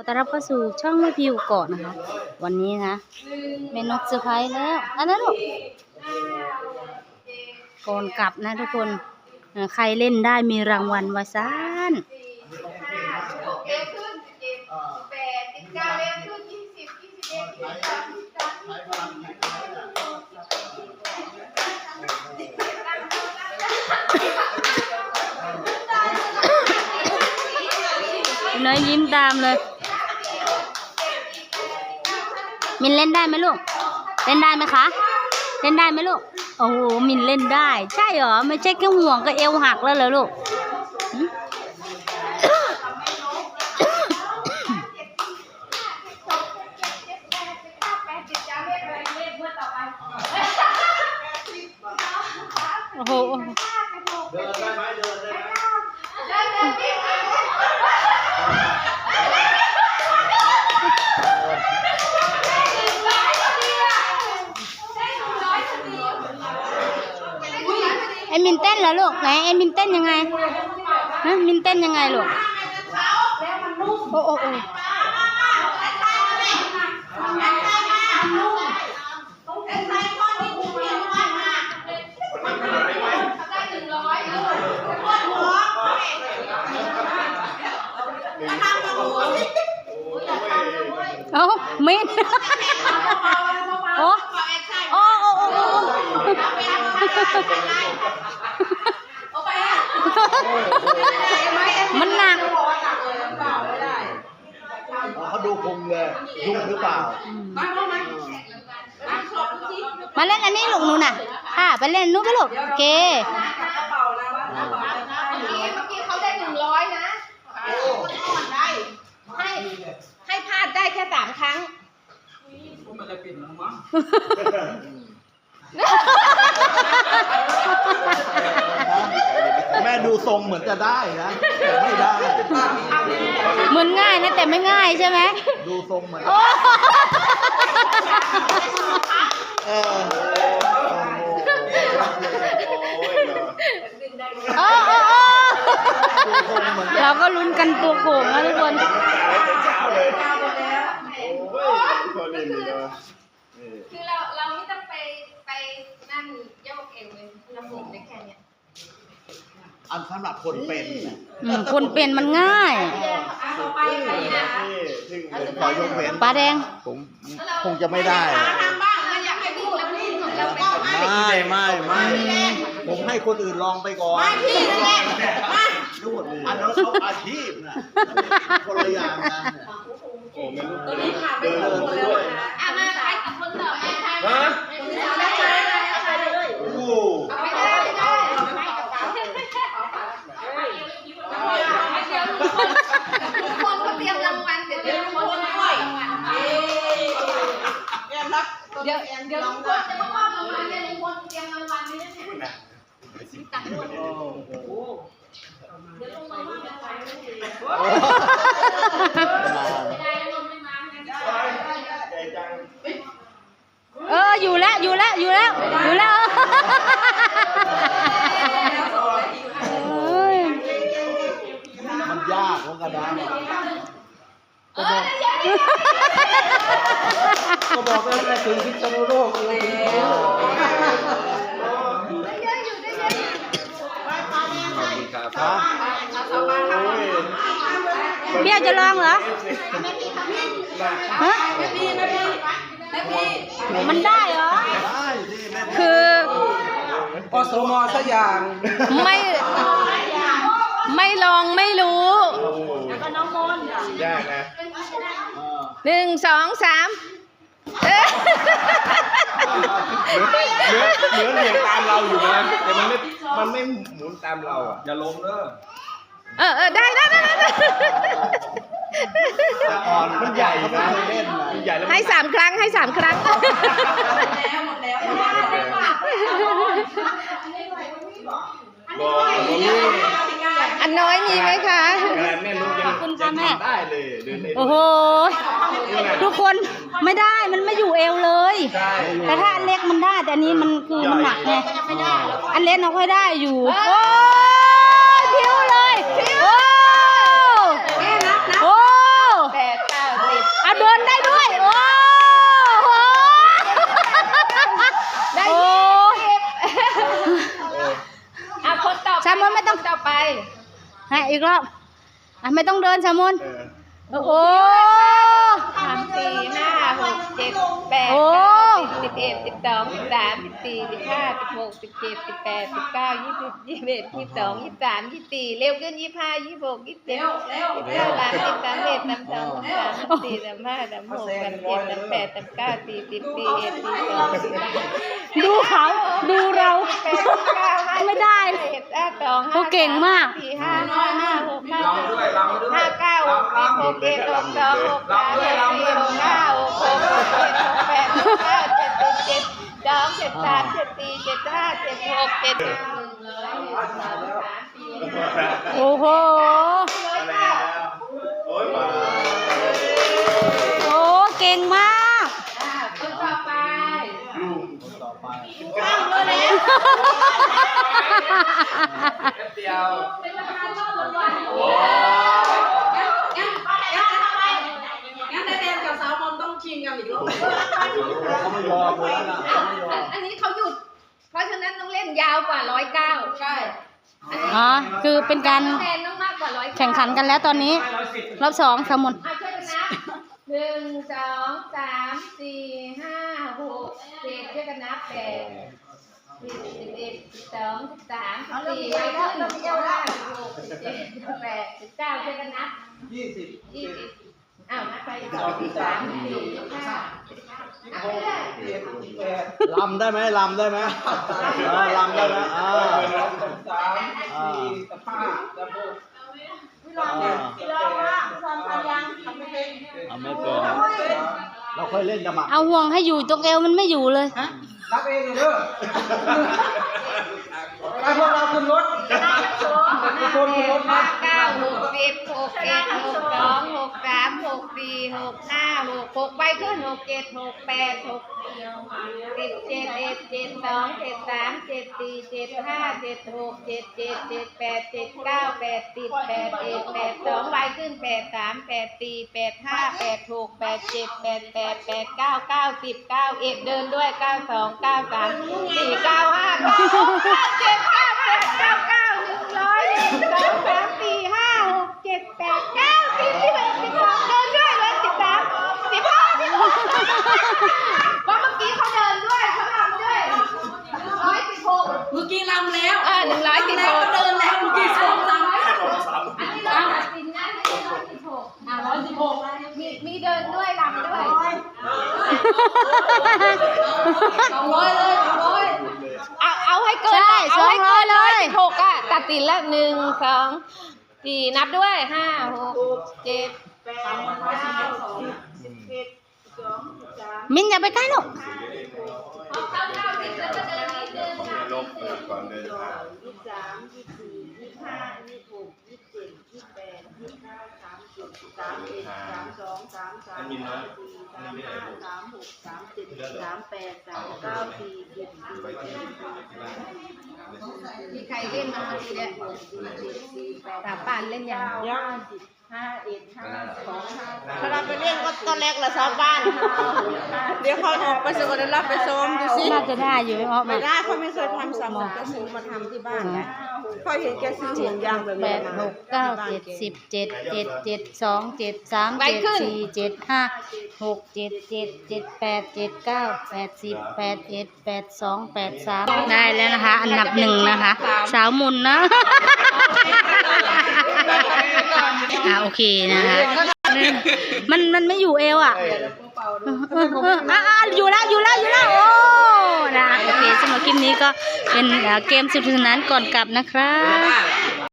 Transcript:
ขอต้อนรับเข้าสู่ช่องแม่พิวก่อนนะคะ วันนี้นะเมนกเซอร์ไพรส์แล้วอันนั้นลูกก่อนกลับนะทุกคนใครเล่นได้มีรางวัลวาซานน้อยยิ้มตามเลย มินเล่นได้ไหมลูก เล่นได้ไหมคะ เล่นได้ไหมลูก โอ้โห มินเล่นได้ ใช่เหรอ ไม่ใช่แค่ห่วงก็เอวหักแล้วเหรอลูกหึโอ้โหเดินได้ไหมเดินได้ไหม อมินเต้นเหรอลูกไหนไอ้มินเต้นยังไงฮะมินเต้นยังไงลูกโอ้โอ้โอ้เอ้ามินโอ้โอ้โอ้โอ้โอ้มันหนัก เลยยุ่งหรือเปล่ามาเล่นอันนี้ลูกหนูน่ะ ค่ะ ไปเล่นนู้นไปลูกโอเคเมื่อกี้เมื่อกี้เขาได้หนึ่งร้อยนะได้ ให้ให้พลาดได้แค่สามครั้งแม่ดู ทรงเหมือนจะได้นะแต่ไม่ได้ เหมือนง่ายนะแต่ไม่ง่ายใช่ไหมดูทรงเหมือน โอ้ เออโอ้โอ้โอ้ดูทรงเหมือนเราก็ลุ้นกันตัวโก่งนะทุกคน คือเราเราไม่ต้องไปไปนั่นโยกเอวเลยเราหมุนได้แค่เนี้ย อันสำหรับคนเป็นน่ะอืมคนเป็นมันง่ายต่อไปใครนะผมขอยกเว้นปลาแดง ผมคงจะไม่ได้ ทำบ้างนะอยากให้วิ่งแล้ววิ่งเราก็ให้ไม่ไม่ไม่ผมให้คนอื่นลองไปก่อนพี่นั่นแหละมาดูอันนั้นเขาอาชีพนะคนละอย่างกันน่ะตัวนี้ผ่านไปหมดแล้วน ดี๋ยวเดี๋ยวทุกคนจะมอบรางวัลเดี๋ยวทุกคนเตรียมรางวัลนี่นะเนี่ยมีตังค์ด้วยเดี๋ยวลงมามอบรางวัลไม่ได้ลงไม่มาไม่ได้เอออยู่แล้วอยู่แล้วอยู่แล้วอยู่แล้วเอ้ยมันยากเหมือนกันนะเออเดี๋ยว ก็บอกแล้วนะถึงพิษณุโลกเลยครับโอ้ยเบี้ยจะลองเหรอฮะมันได้เหรอได้สิแม่คืออสมอสักอย่าง ไม่ ไม่ลองไม่รู้ยากนะหนึ่งสองสาม เอ้ยเหมือนเหมือนเหมือนเหวี่ยงตามเราอยู่นะแต่มันไม่มันไม่หมุนตามเราอะอย่าล้มเด้อเออเออได้ได้ได้ได้แต่อ่อนมันใหญ่นะเล่นนะมันใหญ่แล้วให้สามครั้งให้สามครั้งบอกบอกนี่อันน้อยมีไหมคะขนาดแม่ลู โอ้โห ทุกคนไม่ได้มันไม่อยู่เอวเลย แต่ถ้าอันเล็กมันได้ แต่อันนี้มันคือมันหนักไงอันเล็กเราค่อยได้อยู่ โอ้พิ้วเลย โอ้โอ้เอาโดนได้ด้วย โอ้โหได้อะคนต่อไชามอนไม่ต้องต่อไปให้อีกรอบอะไม่ต้องเดินชามอน โอ้สามสี่ห้าหกเจ็ดแปดโอ้ เก้าสิบสิบเอ็ดสิบสองสิบสามสิบสี่สิบห้าสิบหกสิบเจ็ดสิบแปดสิบเก้ายี่สิบยี่สิบเอ็ดยี่สิบสองยี่สิบสามยี่สิบสี่เร็วขึ้นยี่สิบห้ายี่สิบหกยี่สิบเจ็ดยี่สิบเก้าสามสิบสามเอ็ดสามสองสามสามสี่สามห้าสามหกสามเจ็ดสามแปดสามเก้าสี่สิบสี่เอ็ดสี่สองสี่สามดูเขาดูเรา แปดสิบเก้าห้าไม่ได้เอ็ดห้าสองห้าเขาเก่งมาก สี่ห้าห้าห้าหกห้าลำด้วยลำด้วย ห้าเก้า หกสิบหกเอ็ดหกสองหกสามหกสี่หกห้าหกหกหกเจ็ดหกแปดหกเก้าเจ็ดสิบเจ็ดสองเจ็ดสามเจ็ดสี่เจ็ดห้าเจ็ดหกเจ็ดหนึ่งร้อยหนึ่งสองสามสี่ห้าโอ้โหมาแล้วโอ้ยมาโอ้เก่งมากอ่าคนต่อไปเดียวเป็นประธานรอบรางวัล งั้นแดนกับสาวมนต้องชิงกันอีกรอบ เขาไม่ ยอมเลยนะเขาไม่ยอมอันนี้เขาหยุด เพราะฉะนั้นต้องเล่นยาวกว่าร้อยเก้าใช่อ๋อ คือเป็นการแทนต้องมากกว่าร้อยแข่งขันกันแล้วตอนนี้รอบสองสมุนอะช่วยกันนับหนึ่งสองสามสี่ห้าหกเจ็ดช่วยกันนับแปดสิบสิบเอ็ดสิบสองสิบสามสิบสี่ไปขึ้นสิบห้าสิบหกสิบเจ็ดสิบแปดสิบเก้าช่วยกันนับยี่สิบยี่สิบ อ้าวนับไปสองสามสี่ห้านับไปเลยเจ็ดแปดลำได้ไหมลำได้ไหมเออลำได้ไหมอ่าสามสี่ห้าสิบหกอ่าเราว่าทำทำยังทำไม่เป็นเอาไม่เป็นเราเคยเล่นกันมาเอาห่วงให้อยู่ตรงเอวมันไม่อยู่เลยรับเองเลยเด้อไปพวกเราขึ้นรถ คนขึ้นรถห้าเก้าหกสิบหกเอ็ดหกสองหกสามหกสี่หกห้าหกหกไปขึ้นหกเจ็ดหกแปดหกสิบเจ็ดเอ็ดเจ็ดสองเจ็ดสามเจ็ดสี่เจ็ดห้าเจ็ดหกเจ็ดเจ็ดเจ็ดแปดเจ็ดเก้าแปดสิบแปดเอ็ดแปดสองไปขึ้นแปดสามแปดสี่แปดห้าแปดหกแปดเจ็ดแปดแปดแปดเก้าเก้าสิบเก้าเอ็ดเดินด้วยเก้าสองเก้าสามสี่เก้าห้าเก้าหกเก้าเจ็ดเก้าแปดเก้าเก้าหนึ่งร้อยหนึ่งสองสามสี่ห้าหกเจ็ดแปดเก้าสิบสิบเอ็ดสิบสองเดินด้วยเลยสิบสามสิบห้าสิบหก เพราะเมื่อกี้เขาเดินด้วยเขาทำด้วยร้อยสิบหกเมื่อกี้ลำแล้วเออหนึ่งร้อยสิบหกเดินแล้วเมื่อกี้สองลำอันนี้เราตัดสินนะไม่ใช่ร้อยสิบหกอะร้อยสิบหกมีมีเดินด้วยรำด้วยสองร้อยเลยสองร้อยเอาเอาให้เกินใช่เอาให้สองร้เกิอยนเลยร้อยสิบหกอะตัดสินแล้วหนึ่งสองสี่นับด้วยห้าหกเจ็ด มินอย่าไปใกล้ลูกพอเข้าเก้าสิบแล้วก็เดินนิดนึงค่ะลบก่อนเดินทางยี่สิบสามยี่สิบสี่ยี่สิบห้ายี่สิบหกยี่สิบเจ็ดยี่สิบแปดยี่สิบเก้าสามสิบสามเอ็ดสามสองสามสามสามสี่สามห้าสามหกสามเจ็ดสามแปดสามเก้าสี่สิบสี่สิบเอ็ดสี่สิบสองมีใครเล่นบ้างเมื่อกี้เนี่ยสี่สิบสี่แปดตาป่านเล่นยังห้าสิบ ห้าเอ็ดห้าสองห้าถ้าเราไปเล่นก็ตอนแรกละชาวบ้าน เดี๋ยวเขาออกไปสกลรับไปซ้อมดูสิน่าจะได้อยู่อ๋อไม่ได้เขาไม่เคยทำสามหกจะซื้อมาทำที่บ้านนะเขาเห็นแกซื้อห่วงยางแบบแปนี้ดมาหกเก้าเจ็ดสิบเจ็ดเจ็ดเจ็ดสองเจ็ดสามเจ็ดสี่เจ็ดห้าหกเจ็ดเจ็ดเจ็ดแปดเจ็ดเก้าแปดสิบแปดเอ็ดแปดสองแปดสามได้แล้วนะคะ อันดับหนึ่งนะคะ สาวมุนนะ อ่าโอเคนะคะ มันมันไม่อยู่เอวอะเออเอออะอะอยู่แล้วอยู่แล้วอยู่แล้วโอ้นะโอเคสำหรับคลิปนี้ก็เป็นเอ่อเกมสนุดสนานก่อนกลับนะครับ